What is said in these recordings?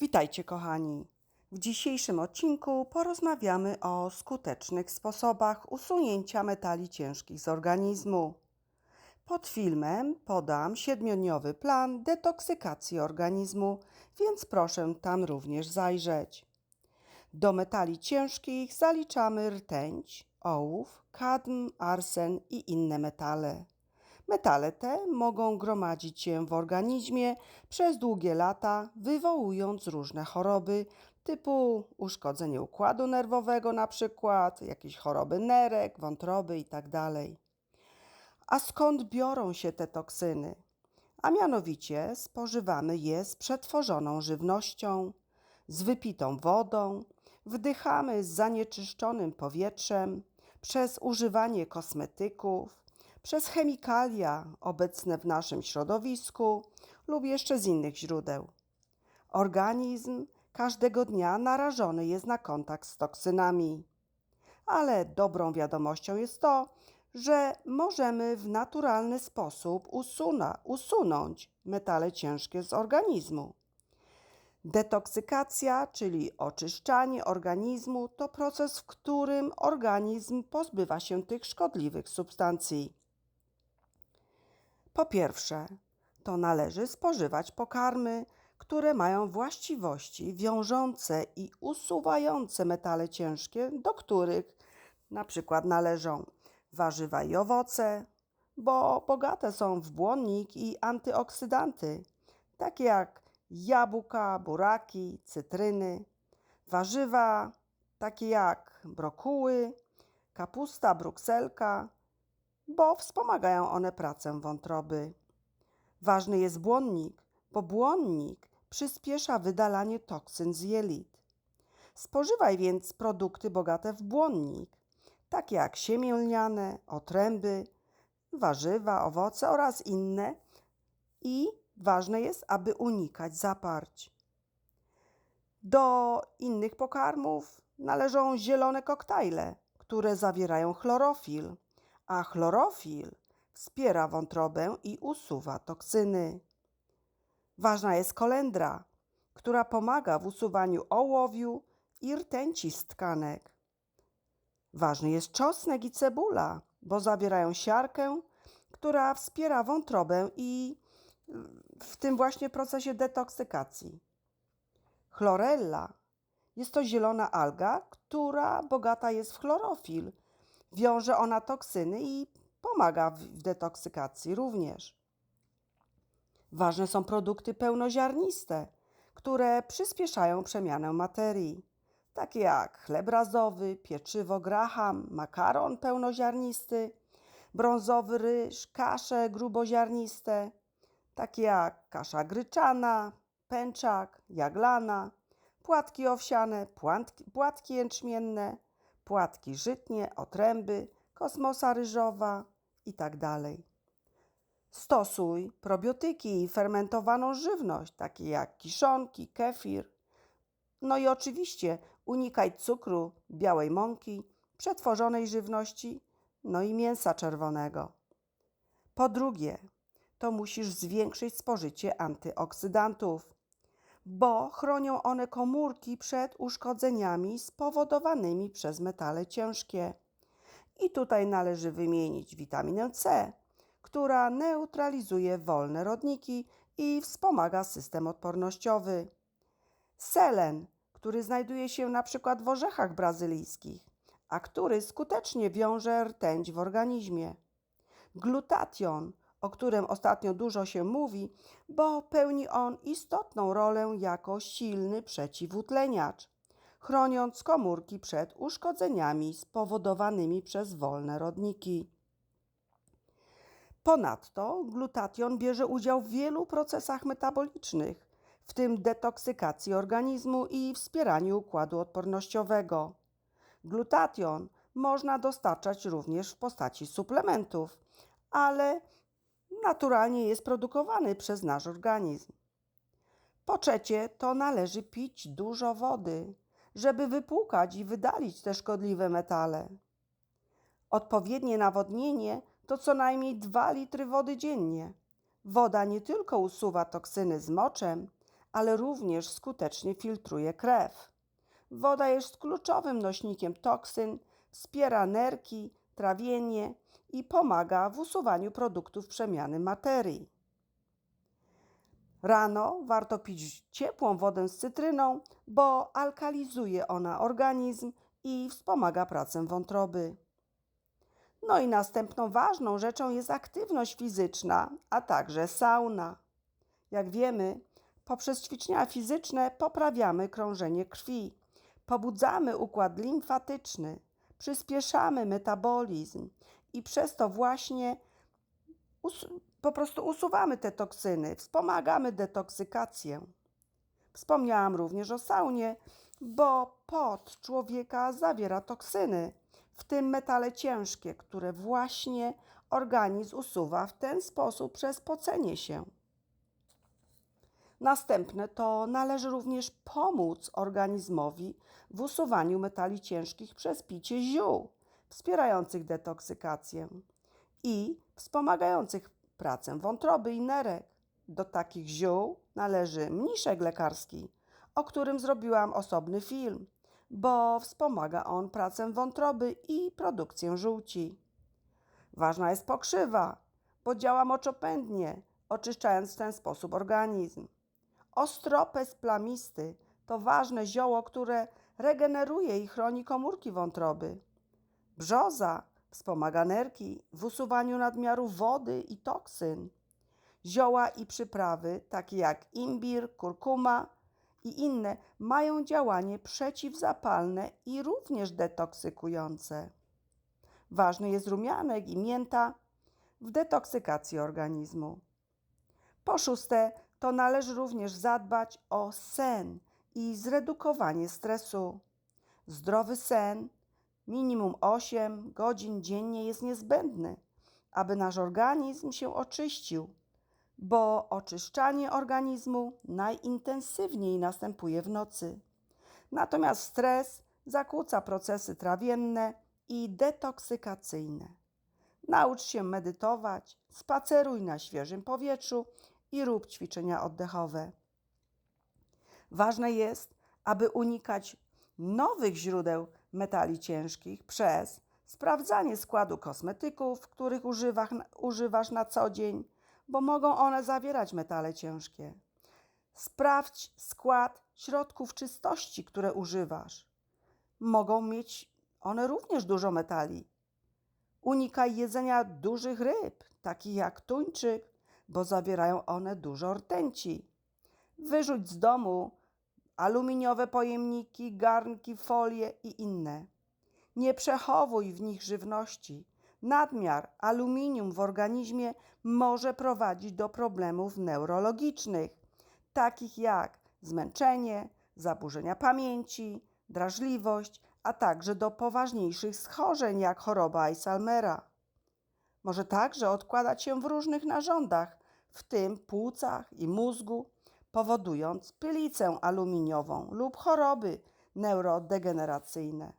Witajcie, kochani. W dzisiejszym odcinku porozmawiamy o skutecznych sposobach usunięcia metali ciężkich z organizmu. Pod filmem podam siedmiodniowy plan detoksykacji organizmu, więc proszę tam również zajrzeć. Do metali ciężkich zaliczamy rtęć, ołów, kadm, arsen i inne metale. Metale te mogą gromadzić się w organizmie przez długie lata, wywołując różne choroby typu uszkodzenie układu nerwowego, na przykład jakieś choroby nerek, wątroby itd. A skąd biorą się te toksyny? A mianowicie spożywamy je z przetworzoną żywnością, z wypitą wodą, wdychamy z zanieczyszczonym powietrzem, przez używanie kosmetyków, przez chemikalia obecne w naszym środowisku lub jeszcze z innych źródeł. Organizm każdego dnia narażony jest na kontakt z toksynami. Ale dobrą wiadomością jest to, że możemy w naturalny sposób usuna, usunąć metale ciężkie z organizmu. Detoksykacja, czyli oczyszczanie organizmu, to proces, w którym organizm pozbywa się tych szkodliwych substancji. Po pierwsze, to należy spożywać pokarmy, które mają właściwości wiążące i usuwające metale ciężkie, do których na przykład należą warzywa i owoce, bo bogate są w błonnik i antyoksydanty, takie jak jabłka, buraki, cytryny, warzywa, takie jak brokuły, kapusta, brukselka, bo wspomagają one pracę wątroby. Ważny jest błonnik, bo błonnik przyspiesza wydalanie toksyn z jelit. Spożywaj więc produkty bogate w błonnik, takie jak siemię lniane, otręby, warzywa, owoce oraz inne i ważne jest, aby unikać zaparć. Do innych pokarmów należą zielone koktajle, które zawierają chlorofil, a chlorofil wspiera wątrobę i usuwa toksyny. Ważna jest kolendra, która pomaga w usuwaniu ołowiu i rtęci z tkanek. Ważny jest czosnek i cebula, bo zawierają siarkę, która wspiera wątrobę i w tym właśnie procesie detoksykacji. Chlorella jest to zielona alga, która bogata jest w chlorofil. Wiąże ona toksyny i pomaga w detoksykacji również. Ważne są produkty pełnoziarniste, które przyspieszają przemianę materii, takie jak chleb razowy, pieczywo graham, makaron pełnoziarnisty, brązowy ryż, kasze gruboziarniste, takie jak kasza gryczana, pęczak, jaglana, płatki owsiane, płatki, płatki jęczmienne, płatki żytnie, otręby, kosmosa ryżowa itd. Stosuj probiotyki i fermentowaną żywność, takie jak kiszonki, kefir. No i oczywiście unikaj cukru, białej mąki, przetworzonej żywności, no i mięsa czerwonego. Po drugie, to musisz zwiększyć spożycie antyoksydantów, bo chronią one komórki przed uszkodzeniami spowodowanymi przez metale ciężkie. I tutaj należy wymienić witaminę C, która neutralizuje wolne rodniki i wspomaga system odpornościowy. Selen, który znajduje się na przykład w orzechach brazylijskich, a który skutecznie wiąże rtęć w organizmie. Glutation, o którym ostatnio dużo się mówi, bo pełni on istotną rolę jako silny przeciwutleniacz, chroniąc komórki przed uszkodzeniami spowodowanymi przez wolne rodniki. Ponadto glutation bierze udział w wielu procesach metabolicznych, w tym detoksykacji organizmu i wspieraniu układu odpornościowego. Glutation można dostarczać również w postaci suplementów, ale naturalnie jest produkowany przez nasz organizm. Po trzecie, to należy pić dużo wody, żeby wypłukać i wydalić te szkodliwe metale. Odpowiednie nawodnienie to co najmniej 2 litry wody dziennie. Woda nie tylko usuwa toksyny z moczem, ale również skutecznie filtruje krew. Woda jest kluczowym nośnikiem toksyn, wspiera nerki, trawienie i pomaga w usuwaniu produktów przemiany materii. Rano warto pić ciepłą wodę z cytryną, bo alkalizuje ona organizm i wspomaga pracę wątroby. No i następną ważną rzeczą jest aktywność fizyczna, a także sauna. Jak wiemy, poprzez ćwiczenia fizyczne poprawiamy krążenie krwi, pobudzamy układ limfatyczny, przyspieszamy metabolizm i przez to właśnie po prostu usuwamy te toksyny, wspomagamy detoksykację. Wspomniałam również o saunie, bo pot człowieka zawiera toksyny, w tym metale ciężkie, które właśnie organizm usuwa w ten sposób przez pocenie się. Następne to należy również pomóc organizmowi w usuwaniu metali ciężkich przez picie ziół wspierających detoksykację i wspomagających pracę wątroby i nerek. Do takich ziół należy mniszek lekarski, o którym zrobiłam osobny film, bo wspomaga on pracę wątroby i produkcję żółci. Ważna jest pokrzywa, bo działa moczopędnie, oczyszczając w ten sposób organizm. Ostropes plamisty to ważne zioło, które regeneruje i chroni komórki wątroby. Brzoza Wspomaga nerki w usuwaniu nadmiaru wody i toksyn. Zioła i przyprawy, takie jak imbir, kurkuma i inne, mają działanie przeciwzapalne i również detoksykujące. Ważny jest rumianek i mięta w detoksykacji organizmu. Po szóste, to należy również zadbać o sen i zredukowanie stresu. Zdrowy sen minimum 8 godzin dziennie jest niezbędny, aby nasz organizm się oczyścił, bo oczyszczanie organizmu najintensywniej następuje w nocy. Natomiast stres zakłóca procesy trawienne i detoksykacyjne. Naucz się medytować, spaceruj na świeżym powietrzu i rób ćwiczenia oddechowe. Ważne jest, aby unikać nowych źródeł metali ciężkich przez sprawdzanie składu kosmetyków, których używasz na co dzień, bo mogą one zawierać metale ciężkie. Sprawdź skład środków czystości, które używasz. Mogą mieć one również dużo metali. Unikaj jedzenia dużych ryb, takich jak tuńczyk, bo zawierają one dużo rtęci. Wyrzuć z domu aluminiowe pojemniki, garnki, folie i inne. Nie przechowuj w nich żywności. Nadmiar aluminium w organizmie może prowadzić do problemów neurologicznych, takich jak zmęczenie, zaburzenia pamięci, drażliwość, a także do poważniejszych schorzeń jak choroba Alzheimera. Może także odkładać się w różnych narządach, w tym płucach i mózgu, powodując pylicę aluminiową lub choroby neurodegeneracyjne.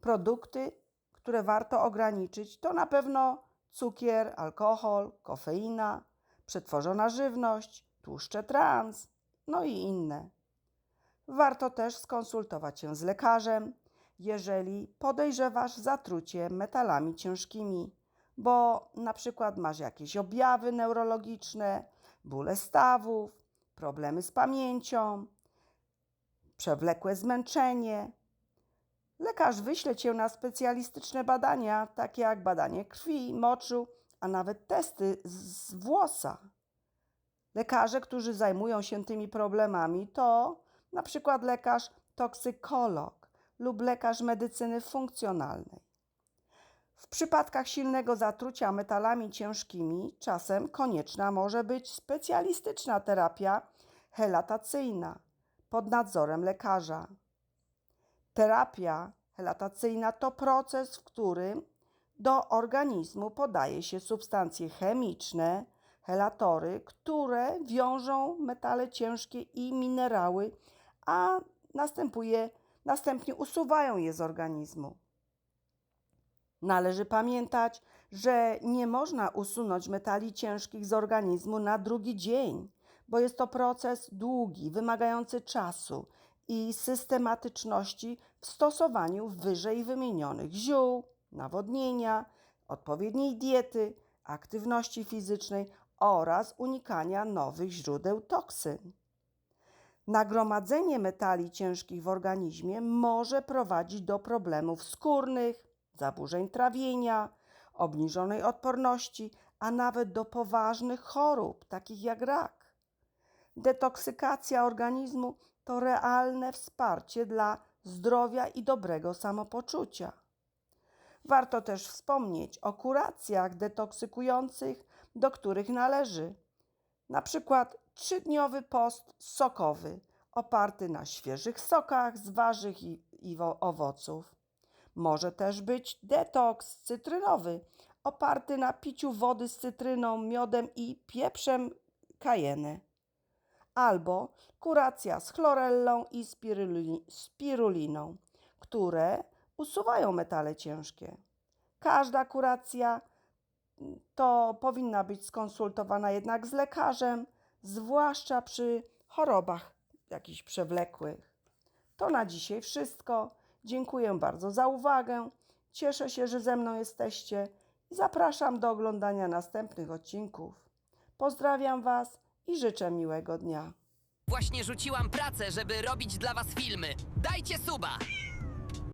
Produkty, które warto ograniczyć, to na pewno cukier, alkohol, kofeina, przetworzona żywność, tłuszcze trans, no i inne. Warto też skonsultować się z lekarzem, jeżeli podejrzewasz zatrucie metalami ciężkimi, bo na przykład masz jakieś objawy neurologiczne, bóle stawów, problemy z pamięcią, przewlekłe zmęczenie. Lekarz wyśle cię na specjalistyczne badania, takie jak badanie krwi, moczu, a nawet testy z włosa. Lekarze, którzy zajmują się tymi problemami, to na przykład lekarz toksykolog lub lekarz medycyny funkcjonalnej. W przypadkach silnego zatrucia metalami ciężkimi czasem konieczna może być specjalistyczna terapia helatacyjna pod nadzorem lekarza. Terapia helatacyjna to proces, w którym do organizmu podaje się substancje chemiczne, helatory, które wiążą metale ciężkie i minerały, a następuje, następnie usuwają je z organizmu. Należy pamiętać, że nie można usunąć metali ciężkich z organizmu na drugi dzień, bo jest to proces długi, wymagający czasu i systematyczności w stosowaniu wyżej wymienionych ziół, nawodnienia, odpowiedniej diety, aktywności fizycznej oraz unikania nowych źródeł toksyn. Nagromadzenie metali ciężkich w organizmie może prowadzić do problemów skórnych, zaburzeń trawienia, obniżonej odporności, a nawet do poważnych chorób, takich jak rak. Detoksykacja organizmu to realne wsparcie dla zdrowia i dobrego samopoczucia. Warto też wspomnieć o kuracjach detoksykujących, do których należy na przykład trzydniowy post sokowy, oparty na świeżych sokach z warzyw i, i wo- owoców. Może też być detoks cytrynowy, oparty na piciu wody z cytryną, miodem i pieprzem kajeny. Albo kuracja z chlorellą i spiruli- spiruliną, które usuwają metale ciężkie. Każda kuracja to powinna być skonsultowana jednak z lekarzem, zwłaszcza przy chorobach jakichś przewlekłych. To na dzisiaj wszystko. Dziękuję bardzo za uwagę. Cieszę się, że ze mną jesteście i zapraszam do oglądania następnych odcinków. Pozdrawiam Was i życzę miłego dnia. Właśnie rzuciłam pracę, żeby robić dla was filmy. Dajcie suba!